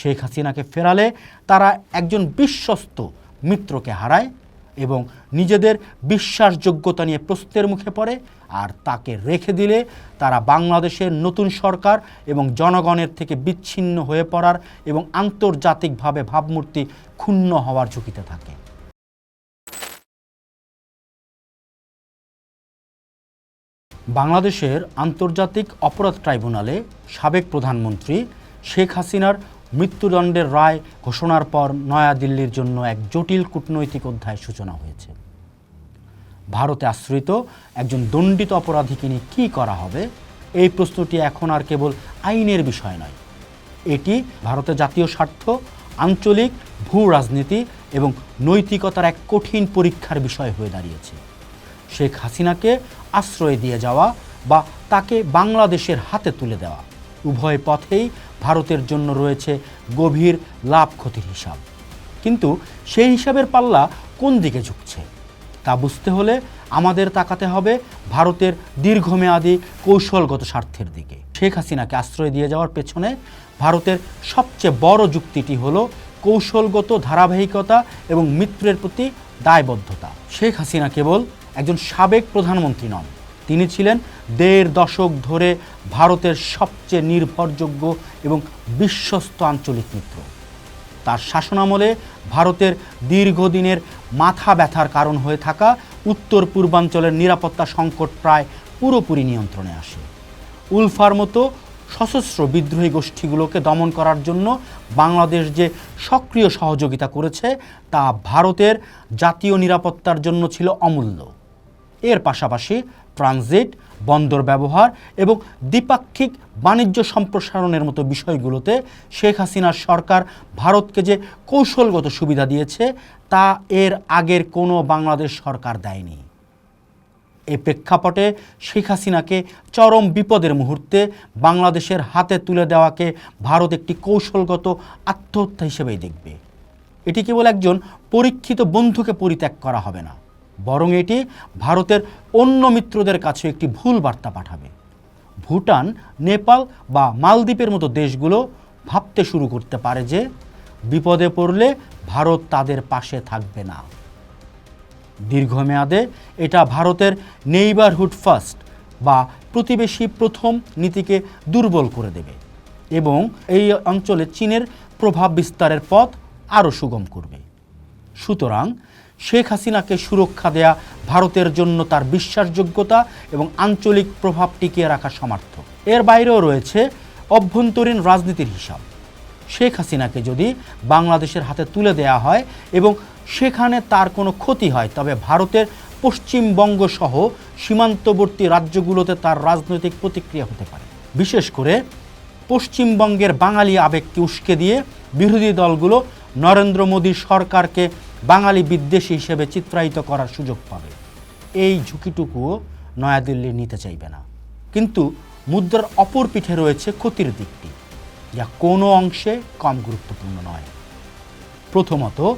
শেখ হাসিনাকে ফেরালে তারা একজন বিশ্বস্ত মিত্রকে হারায় এবং নিজেদের বিশ্বাসযোগ্যতা নিয়ে প্রশ্নের মুখে পড়ে আর তাকে রেখে দিলে তারা বাংলাদেশের নতুন সরকার এবং জনগণের থেকে বিচ্ছিন্ন হয়ে পড়ার এবং আন্তর্জাতিকভাবে ভাবমূর্তি ক্ষুণ্ণ হওয়ার ঝুঁকিতে থাকে। বাংলাদেশের আন্তর্জাতিক অপরাধ ট্রাইব্যুনালে সাবেক প্রধানমন্ত্রী শেখ হাসিনার মৃত্যুদণ্ডের রায় ঘোষণার পর নয়াদিল্লির জন্য এক জটিল কূটনৈতিক অধ্যায়ের সূচনা হয়েছে। ভারতে আশ্রিত একজন দণ্ডিত অপরাধীকে নিয়ে কী করা হবে? এই প্রশ্নটি এখন আর কেবল আইনের বিষয় নয়। এটি ভারতের জাতীয় স্বার্থ, আঞ্চলিক, ভূ রাজনীতি এবং নৈতিকতার এক কঠিন পরীক্ষার বিষয় হয়ে দাঁড়িয়েছে। শেখ হাসিনাকে আশ্রয় দিয়ে যাওয়া বা তাকে বাংলাদেশের হাতে তুলে দেওয়া উভয় পথেই ভারতের জন্য রয়েছে গভীর লাভ ক্ষতির হিসাব। কিন্তু সেই হিসাবের পাল্লা কোন দিকে ঝুঁকছে? তা বুঝতে হলে আমাদের তাকাতে হবে ভারতের দীর্ঘমেয়াদী কৌশলগত স্বার্থের দিকে। শেখ হাসিনাকে আশ্রয় দিয়ে যাওয়ার পেছনে ভারতের সবচেয়ে বড় যুক্তিটি হল কৌশলগত ধারাবাহিকতা এবং মিত্রের প্রতি দায়বদ্ধতা। শেখ হাসিনা কেবল একজন সাবেক প্রধানমন্ত্রী নন তিনি ছিলেন দেড় দশক ধরে ভারতের সবচেয়ে নির্ভরযোগ্য এবং বিশ্বস্ত আঞ্চলিক মিত্র। তার শাসনামলে ভারতের দীর্ঘদিনের মাথা ব্যথার কারণ হয়ে থাকা উত্তর পূর্বাঞ্চলের নিরাপত্তা সংকট প্রায় পুরোপুরি নিয়ন্ত্রণে আসে। উলফার মতো সশস্ত্র বিদ্রোহী গোষ্ঠীগুলোকে দমন করার জন্য বাংলাদেশ যে সক্রিয় সহযোগিতা করেছে, তা ভারতের জাতীয় নিরাপত্তার জন্য ছিল অমূল্য। এর পাশাপাশি ট্রানজিট, বন্দর ব্যবহার এবং দ্বিপাক্ষিক বাণিজ্য সম্প্রসারণের মতো বিষয়গুলোতে শেখ হাসিনার সরকার ভারতকে যে কৌশলগত সুবিধা দিয়েছে, তা এর আগের কোনো বাংলাদেশ সরকার দেয়নি। এই প্রেক্ষাপটে শেখ হাসিনাকে চরম বিপদের মুহূর্তে বাংলাদেশের হাতে তুলে দেওয়াকে ভারত একটি কৌশলগত আত্মহত্যা হিসেবেই দেখবে। এটি কেবল একজন পরীক্ষিত বন্ধুকে পরিত্যাগ করা হবে না। বরং এটি ভারতের অন্য মিত্রদের কাছে একটি ভুল বার্তা পাঠাবে। ভুটান, নেপাল বা মালদ্বীপের মতো দেশগুলো ভাবতে শুরু করতে পারে যে, বিপদে পড়লে ভারত তাদের পাশে থাকবে না। দীর্ঘমেয়াদে এটা ভারতের নেইবারহুড ফার্স্ট বা প্রতিবেশী প্রথম নীতিকে দুর্বল করে দেবে এবং এই অঞ্চলে চীনের প্রভাব বিস্তারের পথ আরও সুগম করবে। সুতরাং শেখ হাসিনাকে সুরক্ষা দেয়া ভারতের জন্য তার বিশ্বাসযোগ্যতা এবং আঞ্চলিক প্রভাব টিকিয়ে রাখার সামর্থ্য। এর বাইরেও রয়েছে অভ্যন্তরীণ রাজনীতির হিসাব। শেখ হাসিনাকে যদি বাংলাদেশের হাতে তুলে দেয়া হয় এবং সেখানে তার কোনো ক্ষতি হয়, তবে ভারতের পশ্চিমবঙ্গ সহ সীমান্তবর্তী রাজ্যগুলোতে তার রাজনৈতিক প্রতিক্রিয়া হতে পারে। বিশেষ করে পশ্চিমবঙ্গের বাঙালি আবেগকে উস্কে দিয়ে বিরোধী দলগুলো নরেন্দ্র মোদী সরকারকে বাঙালি বিদ্বেষী হিসেবে চিত্রায়িত করার সুযোগ পাবে। এই ঝুঁকিটুকুও নয়াদিল্লি নিতে চাইবে না। কিন্তু মুদ্রার অপর পিঠে রয়েছে ক্ষতির দিকটি, যা কোনো অংশে কম গুরুত্বপূর্ণ নয়। প্রথমত,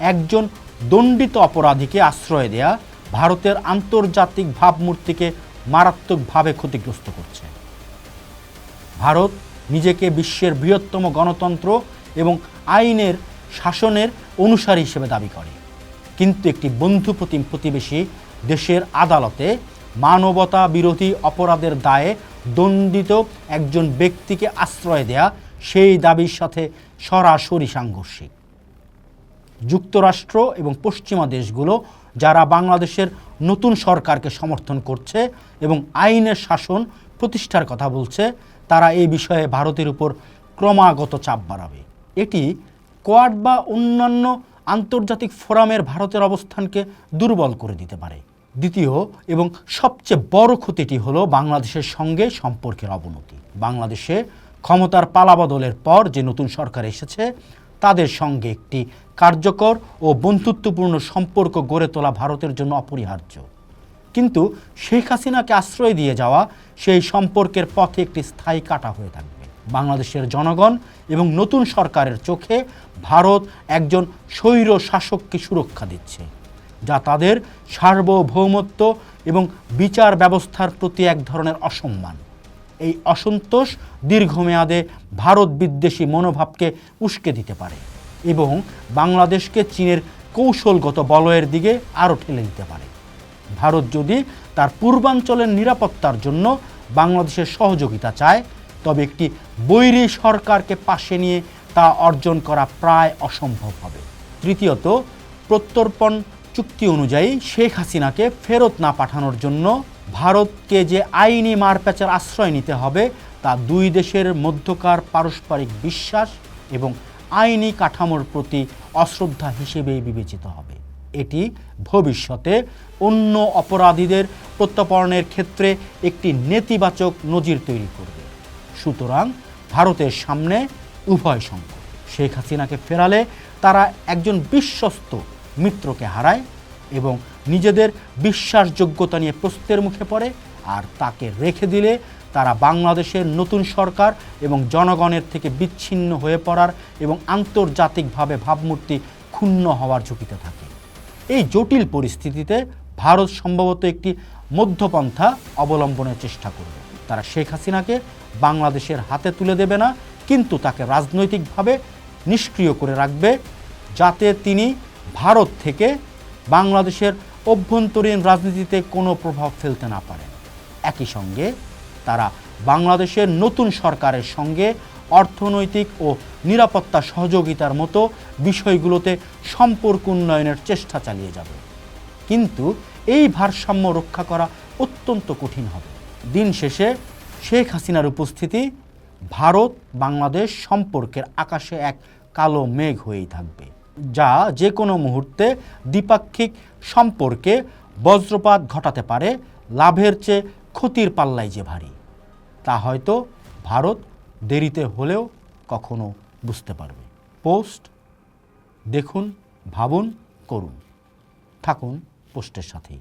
একজন দণ্ডিত অপরাধীকে আশ্রয় দেয়া ভারতের আন্তর্জাতিক ভাবমূর্তিকে মারাত্মকভাবে ক্ষতিগ্রস্ত করছে। ভারত নিজেকে বিশ্বের বৃহত্তম গণতন্ত্র এবং আইনের শাসনের অনুসারী হিসেবে দাবি করে। কিন্তু একটি বন্ধুপ্রতিম প্রতিবেশী দেশের আদালতে মানবতা বিরোধী অপরাধের দায়ে দণ্ডিত একজন ব্যক্তিকে আশ্রয় দেয়া সেই দাবির সাথে সরাসরি সাংঘর্ষিক। যুক্তরাষ্ট্র এবং পশ্চিমা দেশগুলো যারা বাংলাদেশের নতুন সরকারকে সমর্থন করছে এবং আইনের শাসন প্রতিষ্ঠার কথা বলছে, তারা এই বিষয়ে ভারতের উপর ক্রমাগত চাপ বাড়াবে। এটি কোয়াড বা অন্যান্য আন্তর্জাতিক ফোরামের ভারতের অবস্থানকে দুর্বল করে দিতে পারে। দ্বিতীয় এবং সবচেয়ে বড় ক্ষতিটি হলো বাংলাদেশের সঙ্গে সম্পর্কের অবনতি। বাংলাদেশে ক্ষমতার পালাবদলের পর যে নতুন সরকার এসেছে, তাদের সঙ্গে একটি কার্যকর ও বন্ধুত্বপূর্ণ সম্পর্ক গড়ে তোলা ভারতের জন্য অপরিহার্য। কিন্তু শেখ হাসিনাকে আশ্রয় দিয়ে যাওয়া সেই সম্পর্কের পথে একটি স্থায়ী কাটা হয়ে থাকবে। বাংলাদেশের জনগণ এবং নতুন সরকারের চোখে ভারত একজন স্বৈর শাসককে সুরক্ষা দিচ্ছে, যা তাদের সার্বভৌমত্ব এবং বিচার ব্যবস্থার প্রতি এক ধরনের অসম্মান। এই অসন্তোষ দীর্ঘমেয়াদে ভারত বিদ্বেষী মনোভাবকে উস্কে দিতে পারে এবং বাংলাদেশকে চীনের কৌশলগত বলয়ের দিকে আরও ঠেলে দিতে পারে। ভারত যদি তার পূর্বাঞ্চলের নিরাপত্তার জন্য বাংলাদেশের সহযোগিতা চায় তবে একটি বৈরী সরকারকে পাশে নিয়ে তা অর্জন করা প্রায় অসম্ভব হবে। তৃতীয়ত, প্রত্যর্পণ চুক্তি অনুযায়ী শেখ হাসিনাকে ফেরত না পাঠানোর জন্য ভারতকে যে আইনি মারপ্যাচের আশ্রয় নিতে হবে, তা দুই দেশের মধ্যকার পারস্পরিক বিশ্বাস এবং আইনি কাঠামোর প্রতি অশ্রদ্ধা হিসেবেই বিবেচিত হবে। এটি ভবিষ্যতে অন্য অপরাধীদের প্রত্যর্পণের ক্ষেত্রে একটি নেতিবাচক নজির তৈরি করবে। সুতরাং ভারতের সামনে উভয় সংকট শেখ হাসিনাকে ফেরালে তারা একজন বিশ্বস্ত মিত্রকে হারায় এবং নিজেদের বিশ্বাসযোগ্যতা নিয়ে প্রস্তের মুখে পড়ে আর তাকে রেখে দিলে তারা বাংলাদেশের নতুন সরকার এবং জনগণের থেকে বিচ্ছিন্ন হয়ে পড়ার এবং আন্তর্জাতিকভাবে ভাবমূর্তি ক্ষুণ্ণ হওয়ার ঝুঁকিতে থাকে। এই জটিল পরিস্থিতিতে ভারত সম্ভবত একটি মধ্যপন্থা অবলম্বনের চেষ্টা করবে। তারা শেখ হাসিনাকে বাংলাদেশের হাতে তুলে দেবে না, কিন্তু তাকে রাজনৈতিকভাবে নিষ্ক্রিয় করে রাখবে যাতে তিনি ভারত থেকে বাংলাদেশের অভ্যন্তরীণ রাজনীতিতে কোনো প্রভাব ফেলতে না পারেন। একই সঙ্গে তারা বাংলাদেশের নতুন সরকারের সঙ্গে অর্থনৈতিক ও নিরাপত্তা সহযোগিতার মতো বিষয়গুলোতে সম্পর্ক উন্নয়নের চেষ্টা চালিয়ে যাবে। কিন্তু এই ভারসাম্য রক্ষা করা অত্যন্ত কঠিন হবে। দিন শেষে শেখ হাসিনার উপস্থিতি ভারত, বাংলাদেশ সম্পর্কের আকাশে এক কালো মেঘ হয়েই থাকবে, যা যে কোনো মুহূর্তে দ্বিপাক্ষিক সম্পর্কে বজ্রপাত ঘটাতে পারে, লাভের চেয়ে ক্ষতির পাল্লাই যে ভারী। তা হয়তো ভারত দেরিতে হলেও কখনো বুঝতে পারবে। পোস্ট, দেখুন, ভাবুন, করুন। থাকুন পোস্টের সাথেই।